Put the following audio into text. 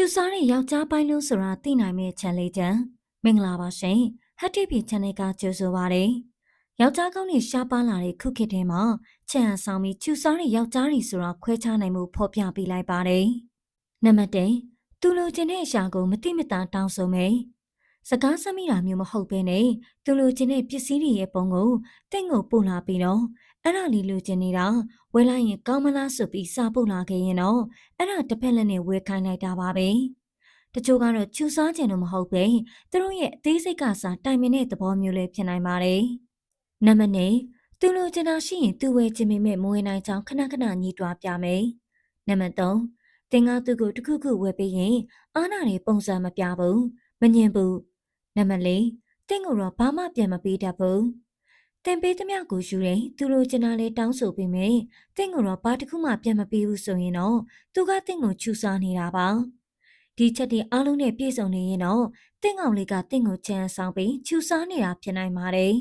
ချူစားတဲ့ယောက်ျားပိုင်းလုံးဆိုတာသိနိုင်မဲ့ချန်လေးချန်မင်္ဂလာပါရှင်ဟတ်တီဗီ channel ကကြိုဆိုပါရစေယောက်ျားကောင်းတွေရှားပါလာတဲ့ခုခေတ်ထဲမှာချန်အဆောင်ပြီးချူစားတဲ့ယောက်ျားတွေဆိုတာခွဲခြားနိုင်မှုဖော်ပြပေးလိုက်ပါတယ်နံပါတ်1သူလိုချင်တဲ့အရာကိုမတိမတာတောင်းဆိုမယ် စကားစမိတာမျိုးမဟုတ်ဘဲနဲ့သူလိုချင်တဲ့ပစ္စည်းတွေရဲ့ပုံကိုတင့်ကိုပို့လာပြီးတော့အဲ့ဒါလေးလိုချင်နေတာဝယ်လိုက်ရင်ကောင်းမလားဆိုပြီးစာပို့လာခဲ့ရင်တော့အဲ့ဒါတစ်ဖက်လက်နဲ့ဝယ်ခိုင်းလိုက်တာပါပဲတချို့ကတော့ချူစားခြင်းတော့မဟုတ်ပဲသူတို့ရဲ့အသေးစိတ်ကစားတိုင်ပင်တဲ့သဘောမျိုးလေးဖြစ်နိုင်ပါတယ်နံပါတ်2သူလိုချင်တာရှိရင်သူဝယ်ခြင်းပေမဲ့မဝယ်နိုင်ကြောင်းခဏခဏညှိတွားပြမယ်နံပါတ်3တင်ကားသူကိုတစ်ခုခုဝယ်ပေးရင်အားနာတွေပုံစံမပြဘူးမငင်ဘူး နံပါတ်4တင့်ကိုတော့ဘာမှပြန်မပေးတတ်ဘူးတင်ပေးသမျှကိုယူရင်သူလိုချင်တာလေးတောင်းဆိုပေးမယ်တင့်ကိုတော့ဘာတစ်ခုမှပြန်မပေးဘူးဆိုရင်တော့သူကတင့်ကိုချူစားနေတာပါဒီချက်တွေအားလုံးနဲ့ပြည့်စုံနေရင်တော့တင့်ကောင်လေးကတင့်ကိုချမ်းဆောင်ပြီးချူစားနေတာဖြစ်နိုင်ပါတယ်